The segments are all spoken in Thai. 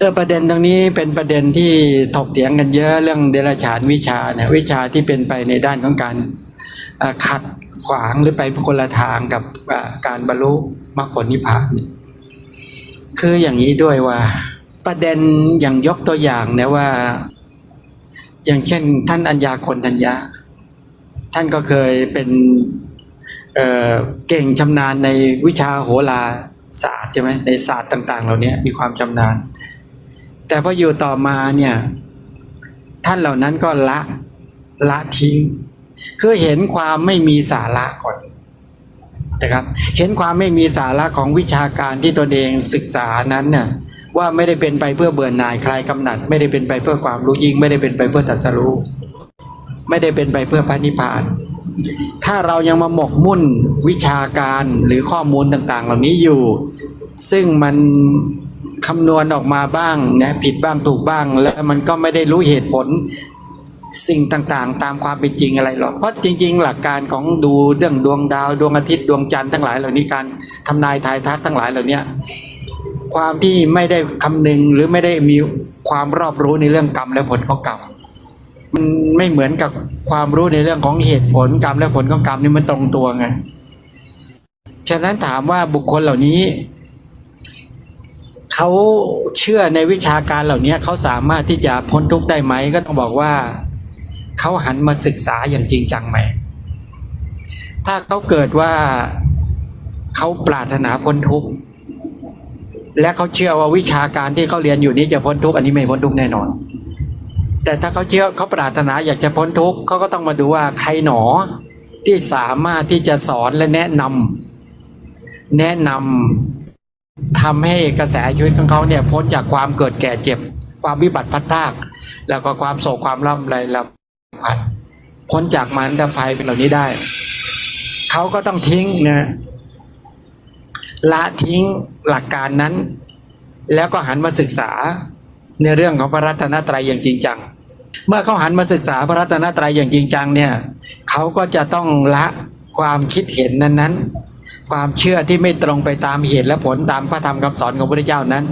เออประเด็นตรงนี้เป็นประเด็นที่ถกเถียงกันเยอะเรื่องเดรัจฉานวิชาเนี่ยวิชาที่เป็นไปในด้านของการขัดขวางหรือไปคนละทางกับการบรรลุมรรคผลนิพพานคืออย่างนี้ด้วยว่า ประเด็นอย่างยกตัวอย่างนี่ยว่า อย่างเช่น ท่านอัญญาคนทัญญาท่านก็เคยเป็นเเก่งชำนาญในวิชาโหราศาสตร์ใช่ไหมในศาสตร์ต่าง ๆ เหล่านี้มีความชำนาญ แต่พออยู่ต่อมาเนี่ยท่านเหล่านั้นก็ละละทิ้ง คือเห็นความไม่มีสาระก่อนนะครับ เห็นความไม่มีสาระของวิชาการที่ตนเองศึกษานั้นเนี่ยว่าไม่ได้เป็นไปเพื่อเบื่อหน่ายคลายกำหนัด ไม่ได้เป็นไปเพื่อความรู้ยิ่ง ไม่ได้เป็นไปเพื่อตรัสรู้ไม่ได้เป็นไปเพื่อพระนิพพาน ถ้าเรายังมาหมกมุ่นวิชาการหรือข้อมูลต่างๆ เหล่านี้อยู่ ซึ่งมัน คำนวณออกมาบ้างนะผิดบ้างถูกบ้าง แล้วมันก็ไม่ได้รู้เหตุผลสิ่งต่างๆ ตามความเป็นจริงอะไรหรอกเพราะจริง ๆ หลักการของดูเรื่องดวงดาวดวงอาทิตย์ดวงจันทร์ทั้งหลายเหล่านี้การทำนายทายทักทั้งหลายเหล่านี้ความที่ไม่ได้คำนึงหรือไม่ได้มีความรอบรู้ในเรื่องกรรมและผลของกรรมมันไม่เหมือนกับความรู้ในเรื่องของเหตุผลกรรมและผลของกรรมนี่มันตรงตัวไงฉะนั้นถามว่าบุคคลเหล่านี้ เขาเชื่อในวิชาการเหล่านี้เขาสามารถที่จะพ้นทุกข์ได้ไหมก็ต้องบอกว่าเขาหันมาศึกษาอย่างจริงจังไหม ถ้าเขาเกิดว่าเขาปรารถนาพ้นทุกข์และเขาเชื่อว่าวิชาการที่เขาเรียนอยู่นี้จะพ้นทุกข์อันนี้ไม่พ้นทุกข์แน่นอน แต่ถ้าเขาเชื่อเขาปรารถนาอยากจะพ้นทุกข์เขาก็ต้องมาดูว่าใครหนอที่สามารถที่จะสอนและแนะนำแนะนำ ทำให้กระแสชีวิตของเขาเนี่ยพ้นจากความเกิดแก่เจ็บ ความวิบัติพัดพรากแล้วก็ความโศกความร่ำไรลำพันพ้นจากมารดภัยเป็นเหล่านี้ได้ เขาก็ต้องทิ้งนะละทิ้งหลักการนั้น แล้วก็หันมาศึกษาในเรื่องของพระรัตนตรัยอย่างจริงจัง เมื่อเขาหันมาศึกษาพระรัตนตรัยอย่างจริงจังเนี่ยเขาก็จะต้องละความคิดเห็นนั้นๆ ความเชื่อที่ไม่ตรงไปตามเหตุและผลตามพระธรรมคำสอนของพระพุทธเจ้านั้น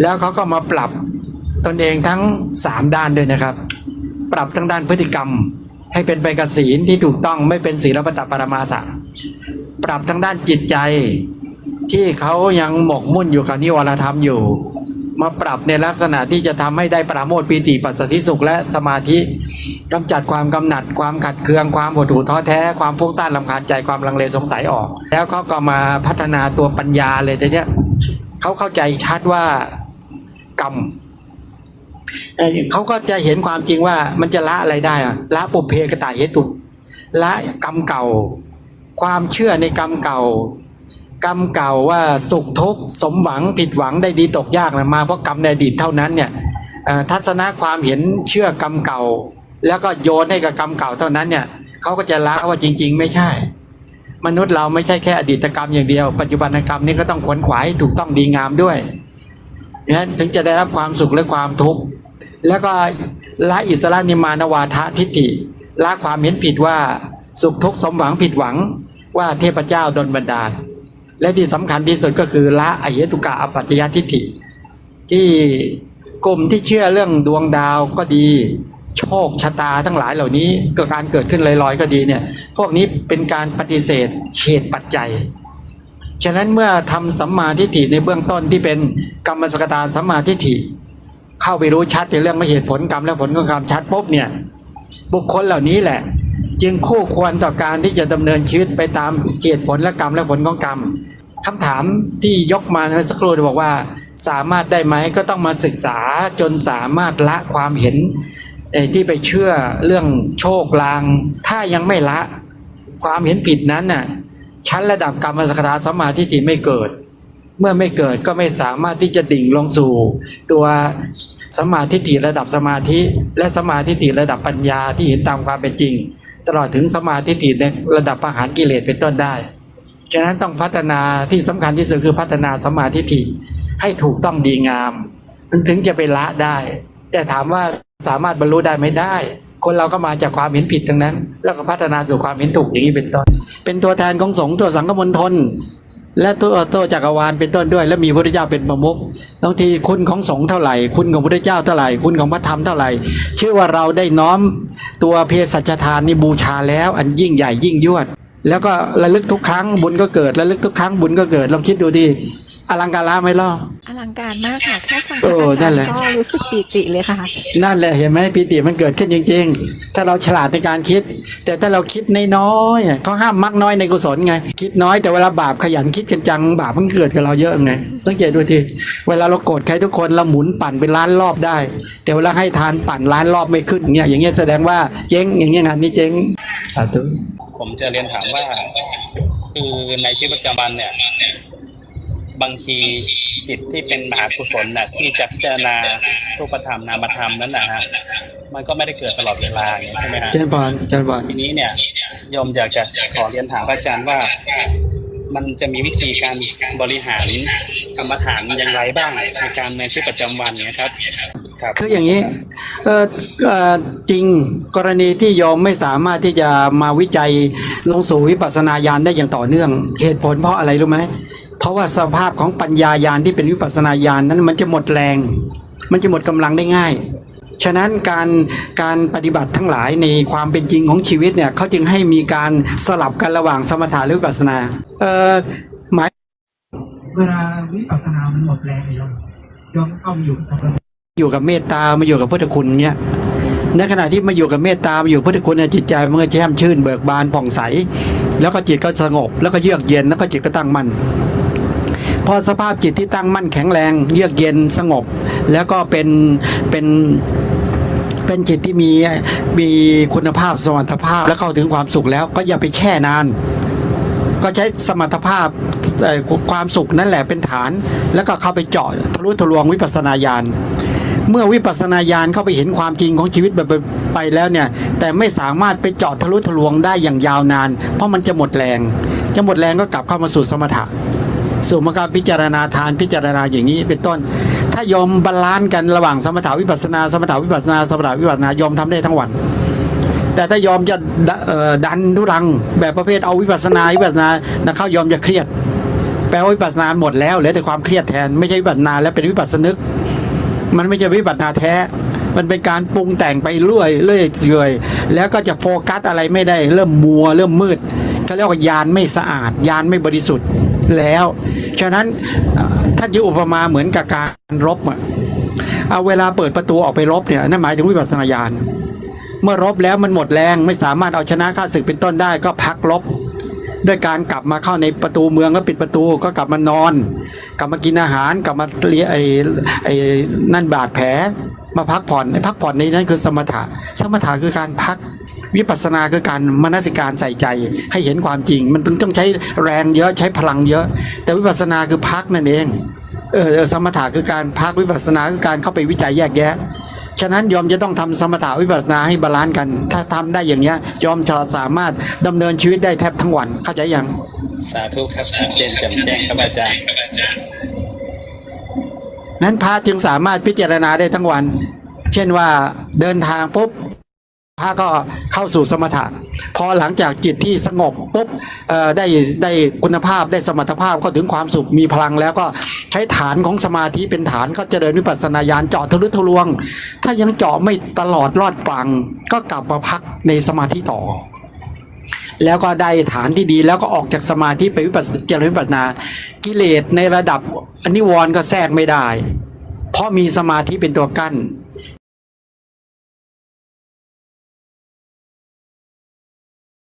แล้วเขาก็มาปรับตนเองทั้งสามด้านด้วยนะครับ ปรับทั้งด้านพฤติกรรม ให้เป็นไปกับศีลที่ถูกต้องไม่เป็นศีลปตปรมาสะปรับทั้งด้านจิตใจที่เขายังหมกมุ่นอยู่กับนิวรธรรมอยู่ มาปรับในลักษณะที่จะทำให้ได้ปราโมทปีติปัสสติสุขและสมาธิกำจัดความกำหนัด ความขัดเคืองความหดหู่ท้อแท้ ความฟุ้งซ่านลำคาญใจความลังเลสงสัยออก แล้วเขาก็มาพัฒนาตัวปัญญาเลยแต่เนี้ยเขาเข้าใจชัดว่ากรรมเอ่เขาก็จะเห็นความจริงว่ามันจะละอะไรได้อะละปุเพกตาเหตุละกรรมเก่า ความเชื่อในกรรมเก่า กรรมเก่าว่าสุขทุกข์สมหวังผิดหวังได้ดีตกยากนะมาเพราะกรรมในอดีตเท่านั้นเนี่ยทัศนะความเห็นเชื่อกรรมเก่า แล้วก็โยนให้กับกรรมเก่าเท่านั้นเนี่ยเขาก็จะละว่าจริง ๆ ไม่ใช่ มนุษย์เราไม่ใช่แค่อดีตกรรมอย่างเดียว ปัจจุบันกรรมนี่ก็ต้องขวนขวายถูกต้องดีงามด้วยนั้นถึงจะได้รับความสุขและความทุกข์แล้วก็ละอิสระนิมานวาทะทิฏฐิละความเห็นผิดว่าสุขทุกข์สมหวังผิดหวังว่าเทพเจ้าดลบันดาล และที่สำคัญที่สุดก็คือละอเหตุกะอปัจจยทิฏฐิ ที่กลุ่มที่เชื่อเรื่องดวงดาวก็ดี โชคชะตาทั้งหลายเหล่านี้ก็การเกิดขึ้นลอยๆก็ดีเนี่ย พวกนี้เป็นการปฏิเสธเหตุปัจจัยฉะนั้นเมื่อทำสัมมาทิฏฐิในเบื้องต้นที่เป็นกรรมสกตาสัมมาทิฏฐิ เข้าไปรู้ชัดในเรื่องไม่เหตุผลกรรมและผลของกรรมชัดปุ๊บเนี่ย บุคคลเหล่านี้แหละ จึงคู่ควรต่อการที่จะดำเนินชีวิตไปตามเหตุผลและกรรมและผลของกรรมคำถามที่ยกมาเมื่อสักครู่บอกว่า สามารถได้ไหมก็ต้องมาศึกษาจนสามารถละความเห็นที่ไปเชื่อเรื่องโชคลาง ถ้ายังไม่ละ ความเห็นผิดนั้นน่ะชั้นระดับกรรมสกตาสมาทิฏฐิไม่เกิด เมื่อไม่เกิดก็ไม่สามารถที่จะดิ่งลงสู่ ตัวสมาทิฏฐิระดับสมาธิ และสมาทิฏฐิระดับปัญญาที่เห็นตามความเป็นจริง ตลอดถึงสมาธิฏฐิในระดับประหารกิเลสเป็นต้นได้ ฉะนั้นต้องพัฒนาที่สำคัญที่สุดคือพัฒนาสมาธิฏฐิให้ถูกต้องดีงามถึงจะไปละได้ แต่ถามว่าสามารถบรรลุได้ไม่ได้ คนเราก็มาจากความเห็นผิดทั้งนั้น แล้วก็พัฒนาสู่ความเห็นถูกอย่างนี้เป็นต้น เป็นตัวแทนของสงฆ์ตัวสังฆมณฑล และตัวตัวจักรวาลเป็นต้นด้วย และมีพระเจ้าเป็นประมุขบางทีคุณของสงฆ์เท่าไหร่ คุณของพระเจ้าเท่าไหร่ คุณของพระธรรมเท่าไหร่ ชื่อว่าเราได้น้อมตัวเพศสัจทานนี่บูชาแล้ว อันยิ่งใหญ่ยิ่งยวด แล้วก็ระลึกทุกครั้งบุญก็เกิดระลึกทุกครั้งบุญก็เกิดลองคิดดูดิอลังการละไหมล่ะ ลังการมากค่ะแค่ฟังเออจากอานั่จารนแหละย์ก็รู้สึกปีติเลยค่ะ นั่นแหละเห็นไหมปีติมันเกิดขึ้นจริง ๆ ถ้าเราฉลาดในการคิด แต่ถ้าเราคิดน้อยๆอะเขาห้ามมักน้อยในกุศลไง คิดน้อยแต่เวลาบาปขยันคิดกันจังบาปมันเกิดกับเราเยอะไงสังเกตดูทีเวลาเราโกรธใครทุกคนเราหมุนปั่นเป็นล้านรอบได้ แต่เวลาให้ทานปั่นล้านรอบไม่ขึ้นเนี่ยอย่างเงี้ยแสดงว่าเจ๊งอย่างเงี้ยงานนี้เจ๊งสาธุผมจะเรียนถามว่าคือในชีวิตประจำวันเนี่ย บางที จิตที่เป็นมหากุศลน่ะที่จะพิจารณารูปธรรมนามธรรมนั้นนะฮะมันก็ไม่ได้เกิดตลอดเวลาอย่างนี้ใช่ไหมฮะเจนบอลเจนบอลทีนี้เนี่ยโยมอยากจะขอเรียนถามพระอาจารย์ว่า มันจะมีวิธีการบริหารกรรมฐานอย่างไรบ้างในการในชีวิตประจำวันเนี่ยครับครับคืออย่างนี้เออเอ่อจริงกรณีที่โยมไม่สามารถที่จะมาวิจัยลงสู่วิปัสสนาญาณได้อย่างต่อเนื่อง เหตุผลเพราะอะไรรู้ไหม เพราะว่าสภาพของปัญญาญาณที่เป็นวิปัสสนาญาณนั้นมันจะหมดแรง มันจะหมดกำลังได้ง่าย ฉะนั้นการการปฏิบัติทั้งหลายในความเป็นจริงของชีวิตเนี่ยเขาจึงให้มีการสลับกันระหว่างสมถะหรือวิปัสสนาเอ่อหมายเวลาวิปัสสนามันหมดแรงโยมโยมเข้ามาอยู่กับสมาธิอยู่กับเมตตามาอยู่กับพุทธคุณเนี่ยในขณะที่มาอยู่กับเมตตามาอยู่กับพุทธคุณเนี่ยจิตใจมันก็แช่มชื่นเบิกบานผ่องใส แล้วก็จิตก็สงบ แล้วก็เยือกเย็นแล้วก็จิตก็ตั้งมั่น พอสภาพจิตที่ตั้งมั่นแข็งแรงเยือกเย็นสงบ แล้วก็เป็นเป็นเป็นจิตที่มีมีคุณภาพสมรรถภาพและเข้าถึงความสุขแล้วก็อย่าไปแช่นาน ก็ใช้สมรรถภาพความสุขนั่นแหละเป็นฐาน แล้วก็เข้าไปเจาะทะลุทะลวงวิปัสสนาญาณเมื่อวิปัสสนาญาณเข้าไปเห็นความจริงของชีวิตแบบไปแล้วเนี่ย แต่ไม่สามารถไปเจาะทะลุทะลวงได้อย่างยาวนาน เพราะมันจะหมดแรง จะหมดแรงก็กลับเข้ามาสู่สมถะ สู่มาการพิจารณาทานพิจารณาอย่างนี้เป็นต้น ถ้ายอมบาลานซ์กันระหว่างสมถาวิปัสนา สมถาวิปัสนา สมถาวิปัสนายอมทำได้ทั้งวัน แต่ถ้ายอมจะดันทุรังแบบประเภทเอาวิปัสนาวิปัสนาเข้ายอมจะเครียด แปลว่าวิปัสนาหมดแล้วเหลือแต่ความเครียดแทนไม่ใช่วิปัสนาแล้วเป็นวิปัสนึก มันไม่ใช่วิปัสสนาแท้มันเป็นการปรุงแต่งไปเรื่อยเรื่อยเรื่อยแล้วก็จะโฟกัสอะไรไม่ได้ เริ่มมัว เริ่มมืดเขาเรียกว่ายานไม่สะอาด ยานไม่บริสุทธิ์ แล้ว ฉะนั้นเอ่อท่านจะอุปมาเหมือนกับการรบอะเอาเวลาเปิดประตูออกไปรบเนี่ยนั่นหมายถึงวิปัสสนาญาณเมื่อรบแล้วมันหมดแรงไม่สามารถเอาชนะข้าศึกเป็นต้นได้ก็พักรบด้วยการกลับมาเข้าในประตูเมืองแล้วปิดประตูก็กลับมานอน กลับมากินอาหารกลับมาเลียไอ้ไอ้นั่นบาดแผลมาพักผ่อนไอ้พักผ่อนในนั้นคือสมถะ สมถะคือการพัก วิปัสสนาคือการมนสิการใส่ใจให้เห็นความจริง มันต้องต้องใช้แรงเยอะใช้พลังเยอะ แต่วิปัสสนาคือพักนั่นเองเออเออสมถะคือการพักวิปัสสนาคือการเข้าไปวิจัยแยกแยะฉะนั้นยอมจะต้องทำสมถะวิปัสสนาให้บาลานซ์กัน ถ้าทำได้อย่างเนี้ยยอมจะสามารถดำเนินชีวิตได้แทบทั้งวันเข้าใจยังสาธุครับชัดเจนแจ่มแจ้งครับอาจารย์นั้นพระจึงสามารถพิจารณาได้ทั้งวัน เช่นว่าเดินทางปุ๊บ พระก็เข้าสู่สมถะพอหลังจากจิตที่สงบปุ๊บได้ได้คุณภาพได้สมรรถภาพก็ถึงความสุขมีพลังแล้วก็ใช้ฐานของสมาธิเป็นฐานก็เจริญวิปัสสนาญาณเจาะทะลุทะลวง ถ้ายังเจาะไม่ตลอดรอดฟัง ก็กลับมาพักในสมาธิต่อ แล้วก็ได้ฐานที่ดีแล้วก็ออกจากสมาธิไปวิปัสสเจริญวิปัสสนากิเลสในระดับอนิวรณ์ก็แทรกไม่ได้ เพราะมีสมาธิเป็นตัวกั้น